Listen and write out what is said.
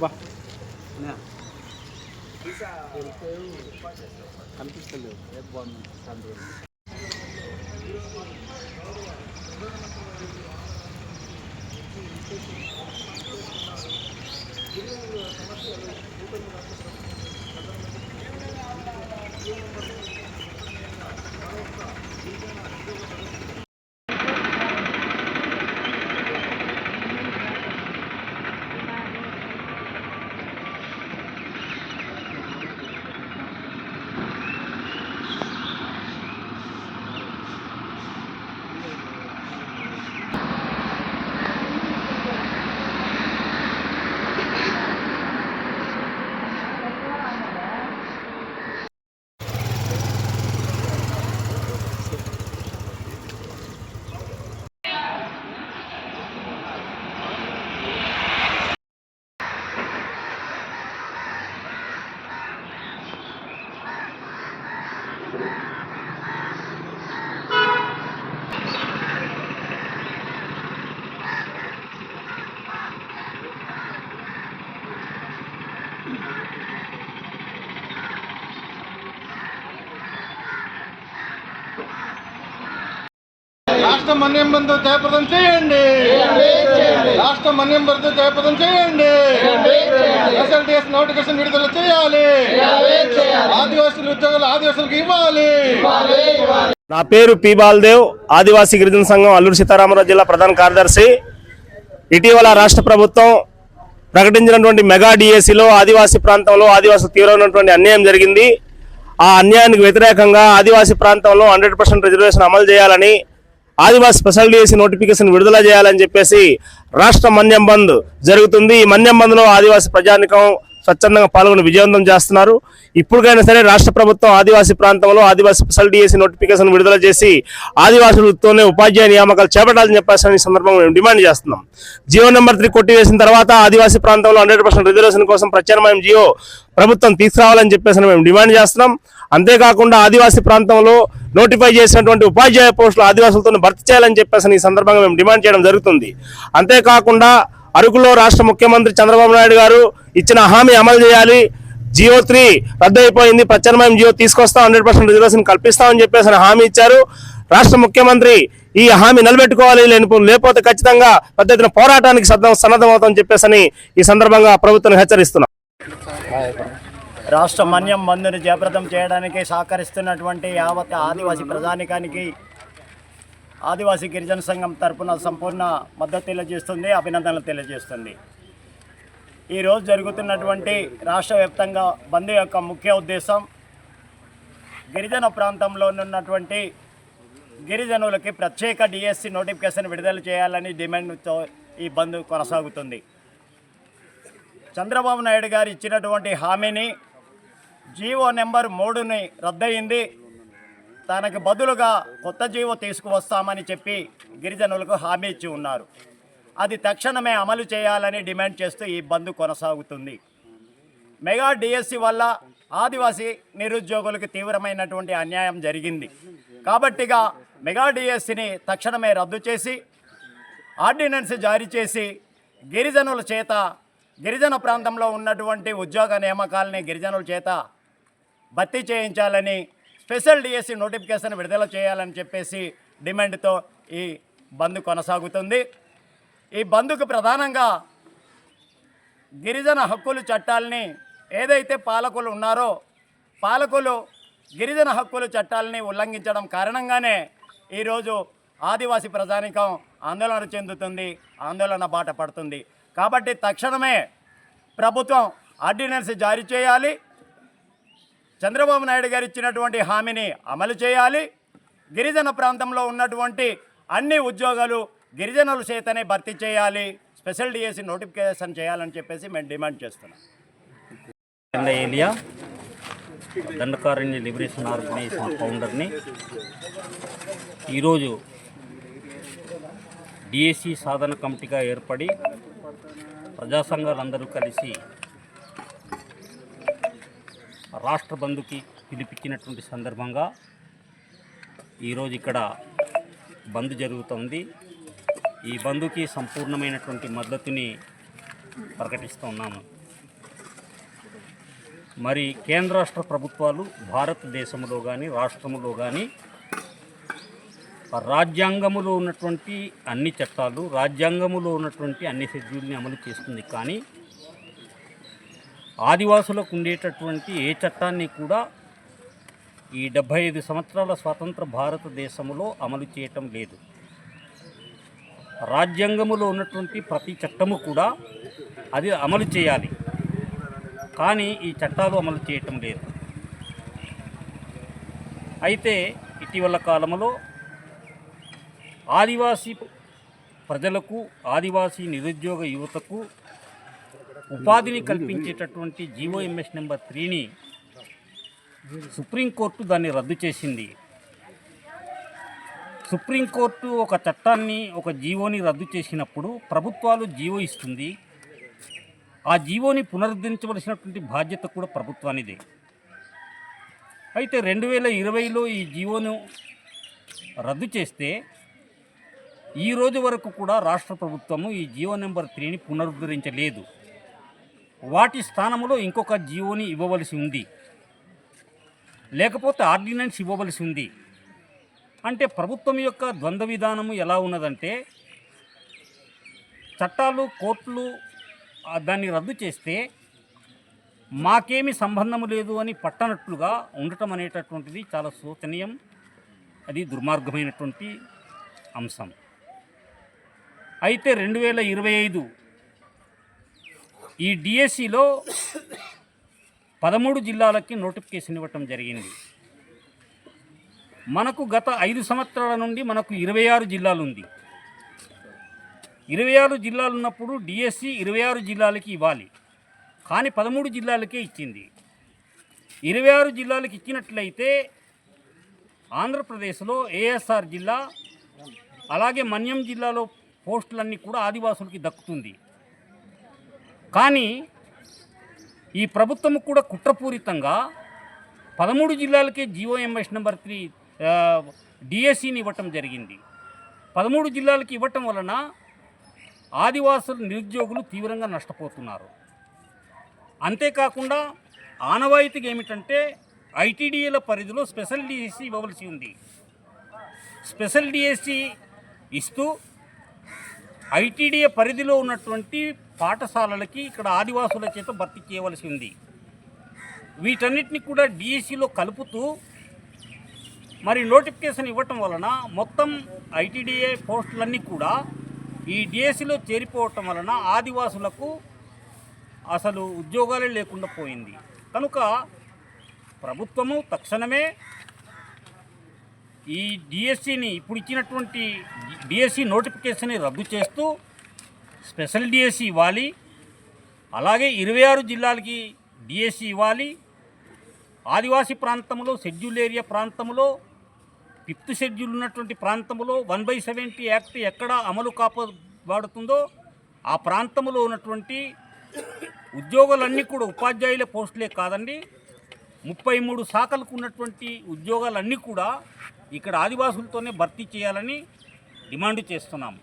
బా. కనిపిస్తలేవు ఏ బాగుంది చంద్రుడు accident. రాష్ట్ర మన్యం బంధు జయప్రదం చేయండి. రాష్ట్ర మన్యం బంధు జయప్రదం చేయండి. ఎస్ఎల్టీఎస్ నోటిఫికేషన్ విడుదల చేయాలి. ఆదివాసులు ఉద్యోగులు ఆదివాసులకు ఇవ్వాలి. నా పేరు పి బాలదేవ్ ఆదివాసీ గిరిజన సంఘం అల్లూరు సీతారామరాజు జిల్లా ప్రధాన కార్యదర్శి. ఇటీవల రాష్ట్ర ప్రభుత్వం ప్రకటించినటువంటి మెగా డిఎస్సిలో ఆదివాసీ ప్రాంతంలో ఆదివాసులకు తీవ్రమైనటువంటి అన్యాయం జరిగింది. ఆ అన్యాయానికి వ్యతిరేకంగా ఆదివాసీ ప్రాంతంలో హండ్రెడ్ పర్సెంట్ రిజర్వేషన్ అమలు చేయాలని ఆదివాసి స్పెషల్ డిఎస్సి నోటిఫికేషన్ విడుదల చేయాలని చెప్పేసి రాష్ట్ర మన్యం బంద్ జరుగుతుంది. ఈ మన్యం బంద్లో ఆదివాసీ ప్రజానికం స్వచ్ఛందంగా పాల్గొని విజయవంతం చేస్తున్నారు. ఇప్పుడుకైనా సరే రాష్ట్ర ప్రభుత్వం ఆదివాసీ ప్రాంతంలో ఆదివాసీ స్పెషల్ డిఎస్సి నోటిఫికేషన్ విడుదల చేసి ఆదివాసులతోనే ఉపాధ్యాయ నియామకాలు చేపట్టాలని చెప్పేసి ఈ సందర్భంగా మేము డిమాండ్ చేస్తున్నాం. జియో నెంబర్ త్రీ కొట్టివేసిన తర్వాత ఆదివాసీ ప్రాంతంలో హండ్రెడ్ పర్సెంట్ రిజర్వేషన్ కోసం ప్రత్యామ్నాయం జియో ప్రభుత్వం తీసుకురావాలని చెప్పేసి మేము డిమాండ్ చేస్తున్నాం. అంతేకాకుండా ఆదివాసీ ప్రాంతంలో నోటిఫై చేసినటువంటి ఉపాధ్యాయ పోస్టులు ఆదివాసులతో భర్తీ చేయాలని చెప్పేసి ఈ సందర్భంగా మేము డిమాండ్ చేయడం జరుగుతుంది. అంతేకాకుండా అరకులో రాష్ట్ర ముఖ్యమంత్రి చంద్రబాబు నాయుడు గారు ఇచ్చిన హామీ అమలు చేయాలి. జియో త్రీ రద్దయిపోయింది. ప్రత్యామ్నాయం జియో తీసుకొస్తాం హండ్రెడ్ పర్సెంట్ రిజర్వేషన్ కల్పిస్తామని చెప్పేసి హామీ ఇచ్చారు. రాష్ట్ర ముఖ్యమంత్రి ఈ హామీ నిలబెట్టుకోవాలి లేకపోతే ఖచ్చితంగా పెద్ద ఎత్తున పోరాటానికి సద్దం సన్నద్ధమవుతామని చెప్పేసి ఈ సందర్భంగా ప్రభుత్వం హెచ్చరిస్తున్నాం రాష్ట్ర మన్యం మందుని జయప్రదం చేయడానికి సహకరిస్తున్నటువంటి యావత్ ఆదివాసీ ప్రధానికానికి ఆదివాసీ గిరిజన సంఘం తరపున సంపూర్ణ మద్దతు తెలియజేస్తుంది అభినందనలు తెలియజేస్తుంది. ఈరోజు జరుగుతున్నటువంటి రాష్ట్ర వ్యాప్తంగా బంద్ యొక్క ముఖ్య ఉద్దేశం గిరిజన ప్రాంతంలో ఉన్నటువంటి గిరిజనులకి ప్రత్యేక డిఎస్సి నోటిఫికేషన్ విడుదల చేయాలని డిమాండ్తో ఈ బంద్ కొనసాగుతుంది. చంద్రబాబు నాయుడు గారు ఇచ్చినటువంటి హామీని జీవో నెంబర్ మూడుని రద్దయింది. తనకు బదులుగా కొత్త జీవో తీసుకువస్తామని చెప్పి గిరిజనులకు హామీ ఇచ్చి ఉన్నారు. అది తక్షణమే అమలు చేయాలని డిమాండ్ చేస్తూ ఈ బంద్ కొనసాగుతుంది. మెగా డిఎస్సి వల్ల ఆదివాసీ నిరుద్యోగులకు తీవ్రమైనటువంటి అన్యాయం జరిగింది. కాబట్టిగా మెగా డిఎస్సిని తక్షణమే రద్దు చేసి ఆర్డినెన్స్ జారీ చేసి గిరిజనుల చేత గిరిజన ప్రాంతంలో ఉన్నటువంటి ఉద్యోగ నియామకాలని గిరిజనుల చేత భర్తీ చేయించాలని స్పెషల్ డిఎస్సి నోటిఫికేషన్ విడుదల చేయాలని చెప్పేసి డిమాండ్తో ఈ బంద్ కొనసాగుతుంది. ఈ బంద్కు ప్రధానంగా గిరిజన హక్కులు చట్టాలని ఏదైతే పాలకులు ఉన్నారో పాలకులు గిరిజన హక్కులు చట్టాలని ఉల్లంఘించడం కారణంగానే ఈరోజు ఆదివాసీ ప్రజానికం ఆందోళన చెందుతుంది ఆందోళన బాట పడుతుంది. కాబట్టి తక్షణమే ప్రభుత్వం ఆర్డినెన్స్ జారీ చేయాలి. చంద్రబాబు నాయుడు గారు ఇచ్చినటువంటి హామీని అమలు చేయాలి. గిరిజన ప్రాంతంలో ఉన్నటువంటి అన్ని ఉద్యోగాలు గిరిజనుల చేతనే భర్తీ చేయాలి. స్పెషల్ డిఎస్సి నోటిఫికేషన్ చేయాలని చెప్పేసి మేము డిమాండ్ చేస్తున్నాం. ఏలియా దండకారణ్య లిబరేషన్ ఆర్గనైజేషన్ ఫౌండర్ని ఈరోజు డిఎస్సి సాధన కమిటీగా ఏర్పడి ప్రజా సంఘాలందరూ కలిసి రాష్ట్ర బంధుకి పిలిపించినటువంటి సందర్భంగా ఈరోజు ఇక్కడ బంద్ జరుగుతుంది. ఈ బంధుకి సంపూర్ణమైనటువంటి మద్దతుని ప్రకటిస్తూ ఉన్నాము. మరి కేంద్ర రాష్ట్ర ప్రభుత్వాలు భారతదేశంలో కానీ రాష్ట్రములో కానీ రాజ్యాంగములో ఉన్నటువంటి అన్ని చట్టాలు రాజ్యాంగములో ఉన్నటువంటి అన్ని షెడ్యూల్ని అమలు చేస్తుంది. కానీ ఆదివాసులకు ఉండేటటువంటి ఏ చట్టాన్ని కూడా ఈ డెబ్భై ఐదు సంవత్సరాల స్వాతంత్ర భారతదేశంలో అమలు చేయటం లేదు. రాజ్యాంగములో ఉన్నటువంటి ప్రతి చట్టము కూడా అది అమలు చేయాలి. కానీ ఈ చట్టాలు అమలు చేయటం లేదు. అయితే ఇటీవల కాలంలో ఆదివాసీ ప్రజలకు ఆదివాసీ నిరుద్యోగ యువతకు ఉపాధిని కల్పించేటటువంటి జీవోఎంఎస్ నెంబర్ త్రీని సుప్రీంకోర్టు దాన్ని రద్దు చేసింది. సుప్రీంకోర్టు ఒక చట్టాన్ని ఒక జీవోని రద్దు చేసినప్పుడు ప్రభుత్వాలు జీవో ఇస్తుంది. ఆ జీవోని పునరుద్ధరించవలసినటువంటి బాధ్యత కూడా ప్రభుత్వానిదే. అయితే రెండు వేల ఇరవైలో ఈ జీవోను రద్దు చేస్తే ఈ రోజు వరకు కూడా రాష్ట్ర ప్రభుత్వము ఈ జీవో నెంబర్ త్రీని పునరుద్ధరించలేదు. వాటి స్థానంలో ఇంకొక జీవోని ఇవ్వవలసి ఉంది. లేకపోతే ఆర్డినెన్స్ ఇవ్వవలసి ఉంది. అంటే ప్రభుత్వం యొక్క ద్వంద్వ విధానము ఎలా ఉన్నదంటే చట్టాలు కోర్టులు దాన్ని రద్దు చేస్తే మాకేమి సంబంధం లేదు అని పట్టనట్లుగా ఉండటం అనేటటువంటిది చాలా శోచనీయం. అది దుర్మార్గమైనటువంటి అంశం. అయితే రెండు వేల ఇరవై ఐదు ఈ డిఎస్సిలో పదమూడు జిల్లాలకి నోటిఫికేషన్ ఇవ్వటం జరిగింది. మనకు గత ఐదు సంవత్సరాల నుండి మనకు ఇరవై ఆరు జిల్లాలు ఉంది ఇరవై ఆరు జిల్లాలు ఉన్నప్పుడు డిఎస్సి ఇరవై ఆరు జిల్లాలకి ఇవ్వాలి. కానీ పదమూడు జిల్లాలకే ఇచ్చింది. ఇరవై ఆరు జిల్లాలకు ఇచ్చినట్లయితే ఆంధ్రప్రదేశ్లో ఏఎస్ఆర్ జిల్లా అలాగే మన్యం జిల్లాలో పోస్టులన్నీ కూడా ఆదివాసులకి దక్కుతుంది. కానీ ఈ ప్రభుత్వం కూడా కుట్రపూరితంగా పదమూడు జిల్లాలకే జిఓఎంఎస్ నెంబర్ త్రీ డిఎస్సిని ఇవ్వటం జరిగింది. పదమూడు జిల్లాలకి ఇవ్వటం వలన ఆదివాసులు నిరుద్యోగులు తీవ్రంగా నష్టపోతున్నారు. అంతేకాకుండా ఆనవాయితీగా ఏమిటంటే ఐటీడీఏల పరిధిలో స్పెషల్ డిఎస్సి ఇవ్వవలసి ఉంది. స్పెషల్ డిఎస్సి ఇస్తూ ఐటీడీఏ పరిధిలో ఉన్నటువంటి పాఠశాలలకి ఇక్కడ ఆదివాసుల చేత భర్తీ చేయవలసి ఉంది వీటన్నిటిని కూడా డిఎస్సిలో కలుపుతూ మరి నోటిఫికేషన్ ఇవ్వటం వలన మొత్తం ఐటీడీఏ పోస్టులన్నీ కూడా ఈ డిఎస్సిలో చేరిపోవటం వలన ఆదివాసులకు అసలు ఉద్యోగాలే లేకుండా పోయింది. కనుక ప్రభుత్వము తక్షణమే ఈ డిఎస్సిని ఇప్పుడు ఇచ్చినటువంటి డిఎస్సి నోటిఫికేషన్ని రద్దు చేస్తూ స్పెషల్ డిఎస్సి ఇవ్వాలి. అలాగే ఇరవై ఆరు జిల్లాలకి డిఎస్సి ఇవ్వాలి. ఆదివాసీ ప్రాంతంలో షెడ్యూల్ ఏరియా ప్రాంతంలో ఫిఫ్త్ షెడ్యూల్ ఉన్నటువంటి ప్రాంతంలో వన్ బై సెవెంటీ యాక్ట్ ఎక్కడ అమలు కాపబడుతుందో ఆ ప్రాంతంలో ఉన్నటువంటి ఉద్యోగాలన్నీ కూడా ఉపాధ్యాయుల పోస్టులే కాదండి. ముప్పై మూడు శాఖలకు ఉన్నటువంటి ఉద్యోగాలన్నీ కూడా ఇక్కడ ఆదివాసులతోనే భర్తీ చేయాలని డిమాండ్ చేస్తున్నాము